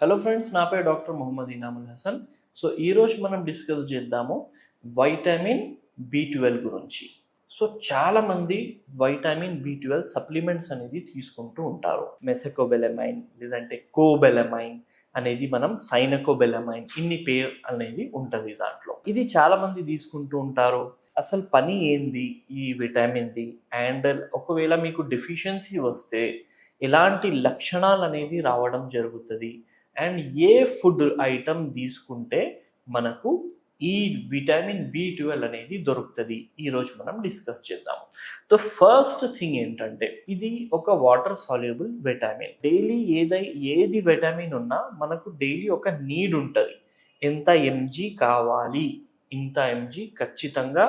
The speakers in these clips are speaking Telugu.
హలో ఫ్రెండ్స్ నా పేరు డాక్టర్ మొహమ్మద్ ఇనాముల్ హసన్. సో ఈరోజు మనం డిస్కస్ చేద్దాము వైటమిన్ బి ట్వెల్వ్ గురించి. సో చాలామంది వైటమిన్ బి ట్వెల్వ్ సప్లిమెంట్స్ అనేది తీసుకుంటూ ఉంటారు. మెథకోబెలమైన్ లేదంటే కోబెలమైన్ అనేది మనం సైనకోబెలమైన్ ఇన్ని పేరు అనేది ఉంటుంది దాంట్లో. ఇది చాలామంది తీసుకుంటూ ఉంటారు. అసలు పని ఏంది ఈ విటమిన్ది? అండ్ ఒకవేళ మీకు డెఫిషియన్సీ వస్తే ఎలాంటి లక్షణాలు అనేది రావడం జరుగుతుంది? అండ్ ఏ ఫుడ్ ఐటమ్ తీసుకుంటే మనకు ఈ విటమిన్ బి ట్వెల్వ్ అనేది దొరుకుతుంది? ఈరోజు మనం డిస్కస్ చేద్దాం. సో ఫస్ట్ థింగ్ ఏంటంటే ఇది ఒక వాటర్ సాల్యుబుల్ విటమిన్. డైలీ ఏదై ఏది విటమిన్ ఉన్నా మనకు డైలీ ఒక నీడ్ ఉంటుంది. ఎంత ఎంజీ కావాలి? ఇంత ఎంజీ ఖచ్చితంగా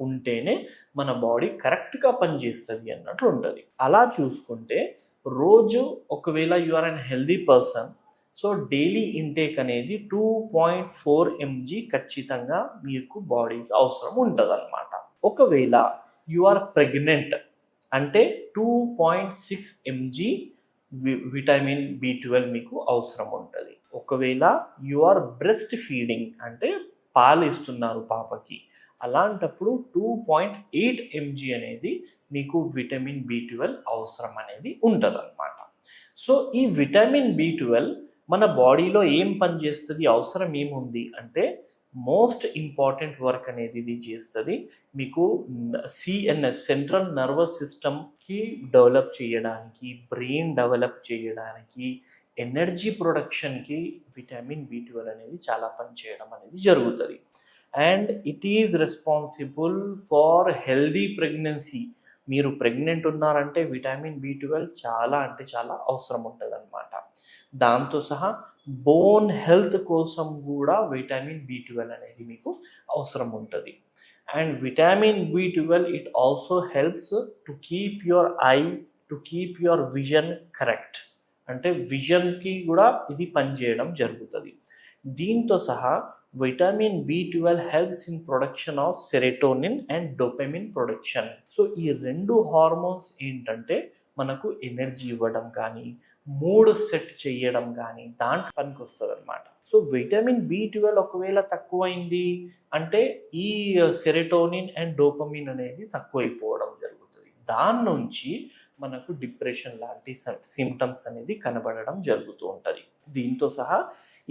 ఉంటేనే మన బాడీ కరెక్ట్గా పనిచేస్తుంది అన్నట్లు ఉంటుంది అలా చూసుకుంటే రోజు ఒకవేళ you are unhealthy person so daily intake అనేది టూ పాయింట్ ఫోర్ ఎంజీ ఖచ్చితంగా మీకు బాడీకి అవసరం ఉంటుంది అనమాట ఒకవేళ యు ఆర్ ప్రెగ్నెంట్ అంటే two point six mg vitamin B twelve మీకు అవసరం ఉంటుంది. ఒకవేళ యు ఆర్ బ్రెస్ట్ ఫీడింగ్ అంటే పాలు ఇస్తున్నారు పాపకి అలాంటప్పుడు టూ పాయింట్ ఎయిట్ ఎంజీ అనేది మీకు విటమిన్ బి ట్వెల్వ్ అవసరం అనేది ఉంటుంది అనమాట సో ఈ విటమిన్ బి ట్వెల్వ్ మన బాడీలో ఏం పని చేస్తుంది అవసరం ఏముంది అంటే మోస్ట్ ఇంపార్టెంట్ వర్క్ అనేది ఇది చేస్తుంది. మీకు సిఎన్ఎస్ సెంట్రల్ నర్వస్ సిస్టమ్కి డెవలప్ చేయడానికి బ్రెయిన్ డెవలప్ చేయడానికి ఎనర్జీ ప్రొడక్షన్కి విటమిన్ బి ట్వెల్వ్ అనేది చాలా పని చేయడం అనేది జరుగుతుంది. And it is responsible for healthy pregnancy. మీరు ప్రెగ్నెంట్ ఉన్నారంటే విటమిన్ బి ట్వెల్వ్ చాలా అంటే చాలా అవసరం ఉంటుంది అనమాట దాంతో సహా బోన్ హెల్త్ కోసం కూడా విటమిన్ బి ట్వెల్వ్ అనేది మీకు అవసరం ఉంటుంది. And vitamin B twelve it also helps to keep your eye to keep your vision correct అంటే విజన్కి కూడా ఇది పనిచేయడం జరుగుతుంది. దీంతో సహా vitamin B twelve helps in production of serotonin and dopamine production so ఈ రెండు హార్మోన్స్ ఏంటంటే మనకు ఎనర్జీ ఇవ్వడం కానీ మూడ్ సెట్ చేయడం కానీ దాంట్లో పనికి వస్తుంది అనమాట సో విటమిన్ బి ట్వెల్వ్ ఒకవేళ తక్కువైంది అంటే ఈ సెరెటోనిన్ అండ్ డోపమిన్ అనేది తక్కువైపోవడం జరుగుతుంది. దాని నుంచి మనకు డిప్రెషన్ లాంటి సిమ్టమ్స్ అనేది కనబడడం జరుగుతూ ఉంటుంది. దీంతో సహా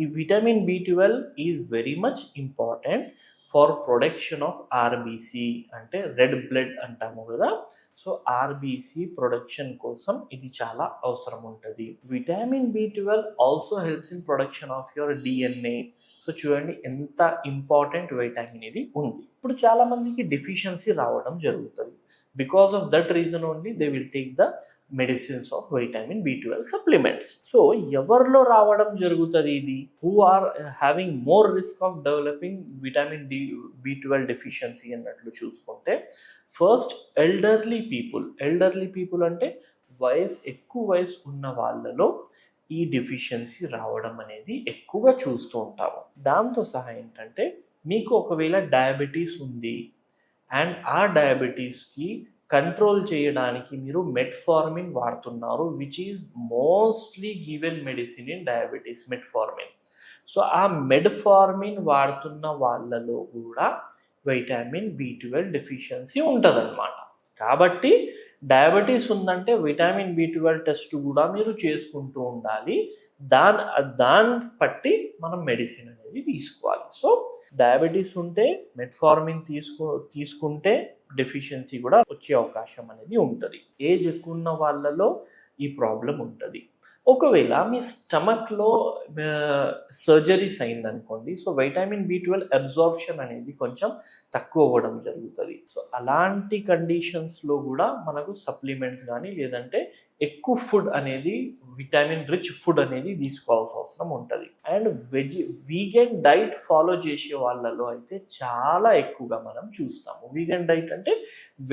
ఈ vitamin B twelve is very much important for production of RBC అంటే రెడ్ బ్లడ్ అంటాము కదా. సో ఆర్బీసీ ప్రొడక్షన్ కోసం ఇది చాలా అవసరం ఉంటుంది. Vitamin B twelve also helps in production of your DNA so చూడండి ఎంత ఇంపార్టెంట్ వైటామిన్ ఇది ఉంది. ఇప్పుడు చాలా మందికి డెఫిషియన్సీ రావడం జరుగుతుంది. Because of that reason only they will take the medicines of vitamin B twelve supplements so ఎవరిలో రావడం జరుగుతుంది ఇది? Who are having more risk of developing vitamin D B twelve deficiency అన్నట్లు చూసుకుంటే first elderly people elderly people అంటే వయసు ఎక్కువ వయసు ఉన్న వాళ్ళలో ఈ డెఫిషియన్సీ రావడం అనేది ఎక్కువగా చూస్తూ ఉంటాము. దాంతో సహా ఏంటంటే మీకు ఒకవేళ డయాబెటీస్ ఉంది అండ్ ఆ డయాబెటీస్కి కంట్రోల్ చేయడానికి మీరు మెట్ఫార్మిన్ వాడుతున్నారు which is mostly given medicine in diabetes metformin so ఆ మెడ్ఫార్మిన్ వాడుతున్న వాళ్ళలో కూడా వైటామిన్ బి ట్వెల్వ్ డెఫిషియన్సీ ఉంటుందన్నమాట. కాబట్టి డయాబెటీస్ ఉందంటే విటమిన్ బి ట్వెల్వ్ టెస్ట్ కూడా మీరు చేసుకుంటూ ఉండాలి. దాని దాన్ని బట్టి మనం మెడిసిన్ అనేది తీసుకోవాలి. సో డయాబెటీస్ ఉంటే మెట్ఫార్మిన్ తీసుకో తీసుకుంటే డెఫిషియన్సీ కూడా వచ్చే అవకాశం అనేది ఉంటుంది. ఏజ్ ఎక్కువ ఉన్న వాళ్ళలో ఈ ప్రాబ్లం ఉంటుంది. ఒకవేళ మీ స్టమక్లో సర్జరీస్ అయిందనుకోండి so vitamin B twelve absorption అనేది కొంచెం తక్కువ అవ్వడం జరుగుతుంది. సో అలాంటి కండిషన్స్లో కూడా మనకు సప్లిమెంట్స్ కానీ లేదంటే ఎక్కువ ఫుడ్ అనేది విటమిన్ రిచ్ ఫుడ్ అనేది తీసుకోవాల్సిన అవసరం ఉంటుంది. And veg vegan diet follow చేసే వాళ్ళలో అయితే చాలా ఎక్కువగా మనం చూస్తాము. వీగన్ డైట్ అంటే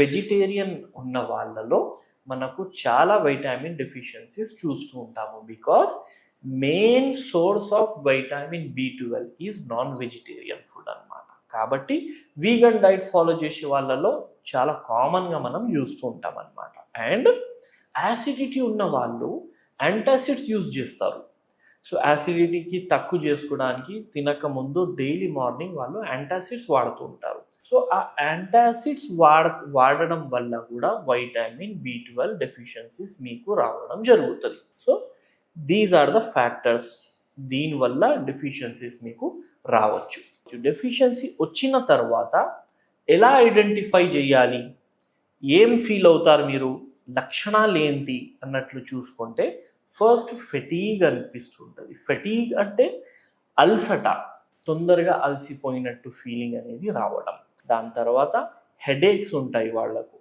వెజిటేరియన్ ఉన్న వాళ్ళలో మనకు చాలా వైటామిన్ డెఫిషియన్సీస్ చూస్తూ ఉంటాము because main source of vitamin B twelve is non vegetarian food అనమాట కాబట్టి వీగన్ డైట్ ఫాలో చేసే వాళ్ళలో చాలా కామన్గా మనం చూస్తూ ఉంటాం అనమాట అండ్ యాసిడిటీ ఉన్న వాళ్ళు యాంటాసిడ్స్ యూజ్ చేస్తారు. సో యాసిడిటీకి తక్కువ చేసుకోవడానికి తినక ముందు డైలీ మార్నింగ్ వాళ్ళు యాంటాసిడ్స్ వాడుతూ ఉంటారు. సో ఆ యాంటాసిడ్స్ వాడ వాడడం వల్ల కూడా వైటామిన్ బి ట్వెల్వ్ డెఫిషియన్సీస్ మీకు రావడం జరుగుతుంది. So these are the factors దీనివల్ల డెఫిషియన్సీస్ మీకు రావచ్చు. డెఫిషియన్సీ వచ్చిన తర్వాత ఎలా ఐడెంటిఫై చేయాలి? ఏం ఫీల్ అవుతారు మీరు? లక్షణాలు ఏంటి? అన్నట్లు చూసుకుంటే ఫస్ట్ ఫెటీగ్ అనిపిస్తుంటుంది. ఫెటీగ్ అంటే అల్సట తొందరగా అలసిపోయినట్టు ఫీలింగ్ అనేది రావడం. దాని తర్వాత హెడేక్స్ ఉంటాయి వాళ్ళకు.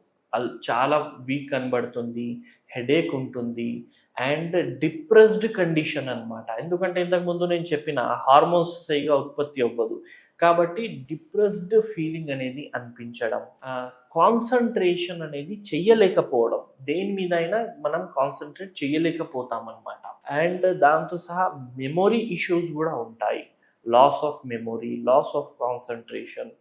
చాలా వీక్ కనబడుతుంది హెడేక్ ఉంటుంది అండ్ డిప్రెస్డ్ కండిషన్ అనమాట ఎందుకంటే ఇంతకుముందు నేను చెప్పిన హార్మోన్స్ సరిగా ఉత్పత్తి అవ్వదు. కాబట్టి డిప్రెస్డ్ ఫీలింగ్ అనేది అనిపించడం కాన్సన్ట్రేషన్ అనేది చెయ్యలేకపోవడం. దేని మీద అయినా మనం కాన్సన్ట్రేట్ చేయలేకపోతాం అనమాట అండ్ దాంతో సహా మెమొరీ ఇష్యూస్ కూడా ఉంటాయి. Loss of memory loss of concentration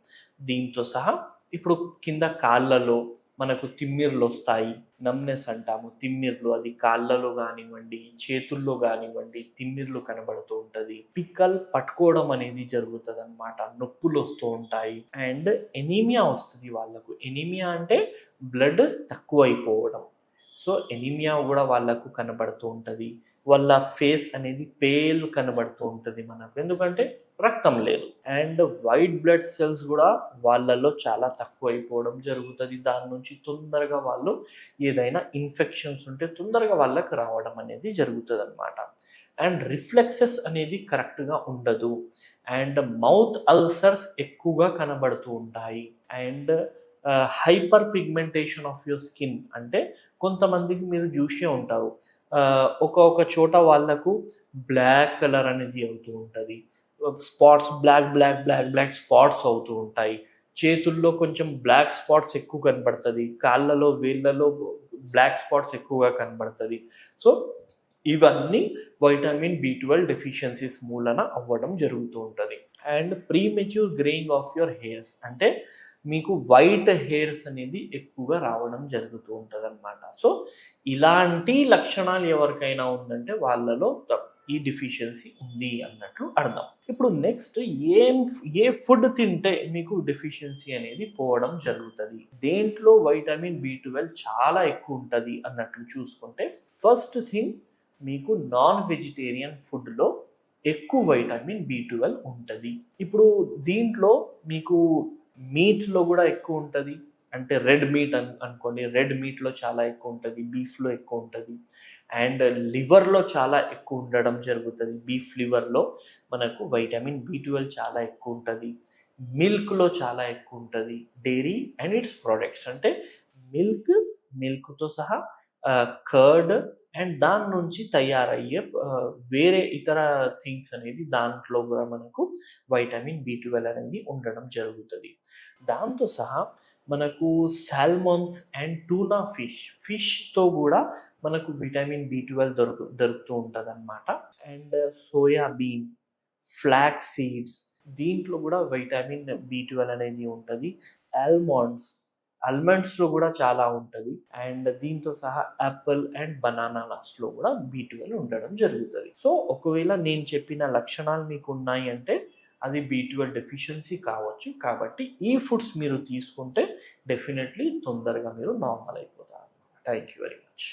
దీంతో సహా ఇప్పుడు కింద కాళ్ళలో మనకు తిమ్మిర్లు వస్తాయి నమ్నెస్ అంటాము. తిమ్మిర్లు అది కాళ్ళలో కానివ్వండి చేతుల్లో కానివ్వండి తిమ్మిర్లు కనబడుతూ ఉంటుంది. పిక్కల్ పట్టుకోవడం అనేది జరుగుతుంది అనమాట నొప్పులు వస్తూ ఉంటాయి. అండ్ ఎనీమియా వస్తుంది వాళ్ళకు. ఎనీమియా అంటే బ్లడ్ తక్కువ అయిపోవడం సో ఎనీమియా కూడా వాళ్ళకు కనబడుతూ ఉంటుంది. వాళ్ళ ఫేస్ అనేది పేల్ కనబడుతూ ఉంటుంది మనకు ఎందుకంటే రక్తం లేదు. అండ్ వైట్ బ్లడ్ సెల్స్ కూడా వాళ్ళలో చాలా తక్కువ అయిపోవడం జరుగుతుంది. దాని నుంచి తొందరగా వాళ్ళు ఏదైనా ఇన్ఫెక్షన్స్ ఉంటే తొందరగా వాళ్ళకి రావడం అనేది జరుగుతుంది అనమాట అండ్ రిఫ్లెక్సెస్ అనేది కరెక్ట్గా ఉండదు. అండ్ మౌత్ అల్సర్స్ ఎక్కువగా కనబడుతూ ఉంటాయి. And hyperpigmentation of your skin అంటే కొంతమందికి మీరు చూసే ఉంటారు. ఒక ఒక చోట వాళ్ళకు బ్లాక్ కలర్ అనేది అవుతూ ఉంటుంది. Spots black black black black spots అవుతూ ఉంటాయి. చేతుల్లో కొంచెం బ్లాక్ స్పాట్స్ ఎక్కువ కనబడుతుంది. కాళ్ళలో వేళ్ళలో బ్లాక్ స్పాట్స్ ఎక్కువగా కనబడుతుంది. సో ఇవన్నీ వైటమిన్ బి ట్వెల్వ్ డెఫిషియన్సీస్ మూలన అవ్వడం జరుగుతూ ఉంటుంది. And premature greying of your hairs. అంటే మీకు వైట్ హెయిర్స్ అనేది ఎక్కువగా రావడం జరుగుతూ ఉంటుంది అనమాట సో ఇలాంటి లక్షణాలు ఎవరికైనా ఉందంటే వాళ్ళలో ఈ డిఫిషియన్సీ ఉంది అన్నట్లు అర్థం. ఇప్పుడు నెక్స్ట్ ఏం ఏ ఫుడ్ తింటే మీకు డిఫిషియన్సీ అనేది పోవడం జరుగుతుంది? దేంట్లో వైటమిన్ బి ట్వెల్వ్ చాలా ఎక్కువ ఉంటుంది అన్నట్లు చూసుకుంటే ఫస్ట్ థింగ్ మీకు నాన్ వెజిటేరియన్ ఫుడ్లో ఎక్కువ వైటమిన్ బి ట్వెల్వ్ ఉంటుంది. ఇప్పుడు దీంట్లో మీకు మీట్లో కూడా ఎక్కువ ఉంటుంది. అంటే రెడ్ మీట్ అన్ అనుకోండి రెడ్ మీట్లో చాలా ఎక్కువ ఉంటుంది బీఫ్లో ఎక్కువ ఉంటుంది. అండ్ లివర్లో చాలా ఎక్కువ ఉండడం జరుగుతుంది. బీఫ్ లివర్లో మనకు వైటమిన్ బి ట్వెల్వ్ చాలా ఎక్కువ ఉంటుంది. మిల్క్లో చాలా ఎక్కువ ఉంటుంది. డైరీ అండ్ ఇట్స్ ప్రోడక్ట్స్ అంటే మిల్క్ మిల్క్తో సహా కర్డ్ అండ్ దాని నుంచి తయారయ్యే వేరే ఇతర థింగ్స్ అనేది దాంట్లో కూడా మనకు వైటమిన్ బి ట్వెల్వ్ అనేది ఉండడం జరుగుతుంది. దాంతో సహా మనకు సాల్మోన్స్ అండ్ టూనా ఫిష్ ఫిష్తో కూడా మనకు విటమిన్ బి ట్వెల్వ్ దొరుకు దొరుకుతూ ఉంటుంది అనమాట and soya bean flax seeds దీంట్లో కూడా వైటమిన్ బి ట్వెల్వ్ అనేది ఉంటుంది. ఆల్మండ్స్ ఆల్మండ్స్లో కూడా చాలా ఉంటుంది. అండ్ దీంతో సహా యాపిల్ అండ్ బనానా బనానాస్లో కూడా బీ ట్వెల్వ్ ఉండడం జరుగుతుంది. సో ఒకవేళ నేను చెప్పిన లక్షణాలు మీకు ఉన్నాయి అంటే అది బీ ట్వెల్వ్ డెఫిషియన్సీ కావచ్చు. కాబట్టి ఈ ఫుడ్స్ మీరు తీసుకుంటే డెఫినెట్లీ తొందరగా మీరు నార్మల్ అయిపోతారు థ్యాంక్ యూ వెరీ మచ్.